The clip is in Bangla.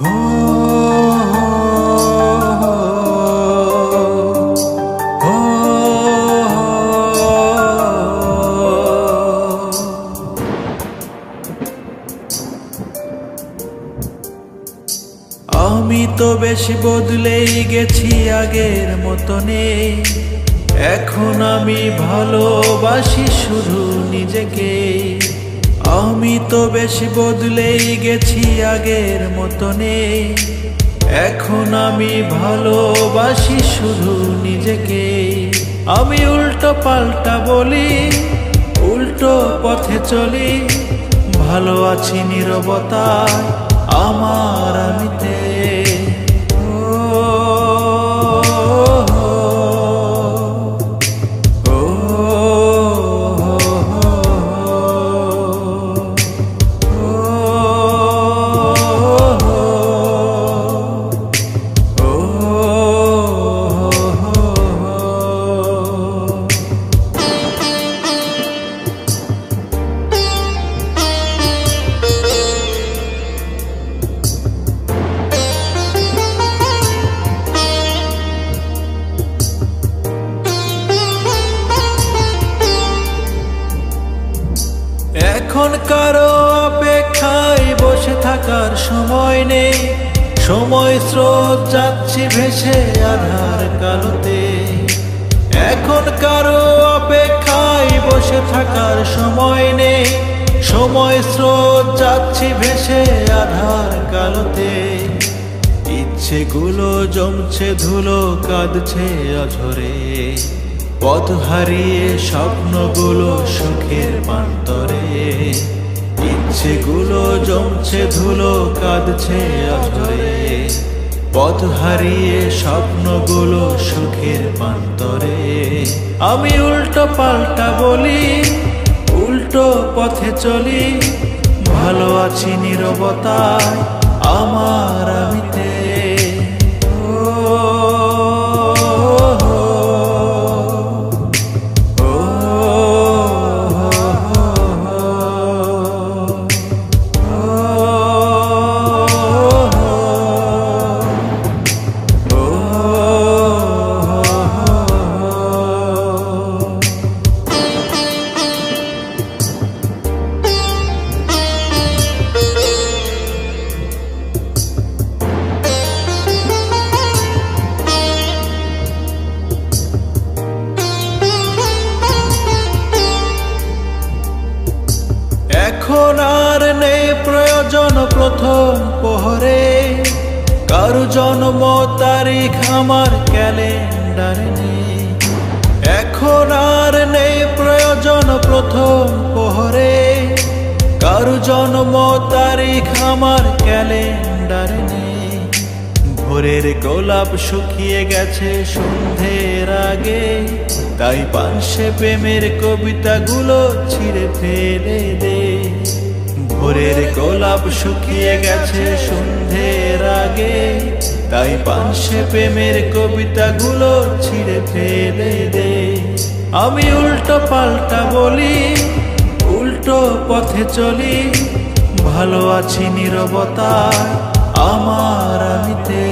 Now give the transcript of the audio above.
আমি তো বেশি বদলেই গেছি আগের মতো এখন আমি ভালোবাসি শুধু নিজেকেই। তো বেশি বদলেই গেছি আগের মতো এখন আমি ভালোবাসি শুধু নিজেকে। আমি উল্টো পাল্টা বলি, উল্টো পথে চলি। ভালো আছি নীরবতায় এখন কারও অপেক্ষায় বসে থাকার সময় নেই। সময় স্রোত যাচ্ছি ভেসে আধার কালোতে। এখন কারও অপেক্ষায় বসে থাকার সময় নেই। সময় স্রোত যাচ্ছি ভেসে আধার কালোতে। ইচ্ছেগুলো জমছে ধুলো কাঁদছে অঝরে। পথ হারিয়ে স্বপ্নগুলো সুখের পান্তরে ইচ্ছেগুলো জমছে, ধুলো কাঁদছে অঝরে। পথ হারিয়ে স্বপ্নগুলো সুখের পান্তরে আমি উল্টো পাল্টা বলি, উল্টো পথে চলি। ভালো আছি নীরবতায়, আমার আমিতে। প্রথম পোহরে। কারু জন্ম তারিখ আমার ক্যালেন্ডারে নেই। এখন আর নেই প্রয়োজন প্রথম পোহরে। কারু জন্ম তারিখ আমার ক্যালেন্ডারে নেই। ভোরের গোলাপ শুকিয়ে গেছে সন্ধ্যের আগে। তাই পানসে প্রেমের কবিতাগুলো ছিঁড়ে ফেলে দে। ভোরের গোলাপ শুকিয়ে গেছে সন্ধ্যের আগে। তাই পাশে প্রেমের কবিতাগুলো ছিঁড়ে ফেলে দে। আমি উল্টো পাল্টা বলি, উল্টো পথে চলি। ভালো আছি নীরবতায়, আমার আমিতে।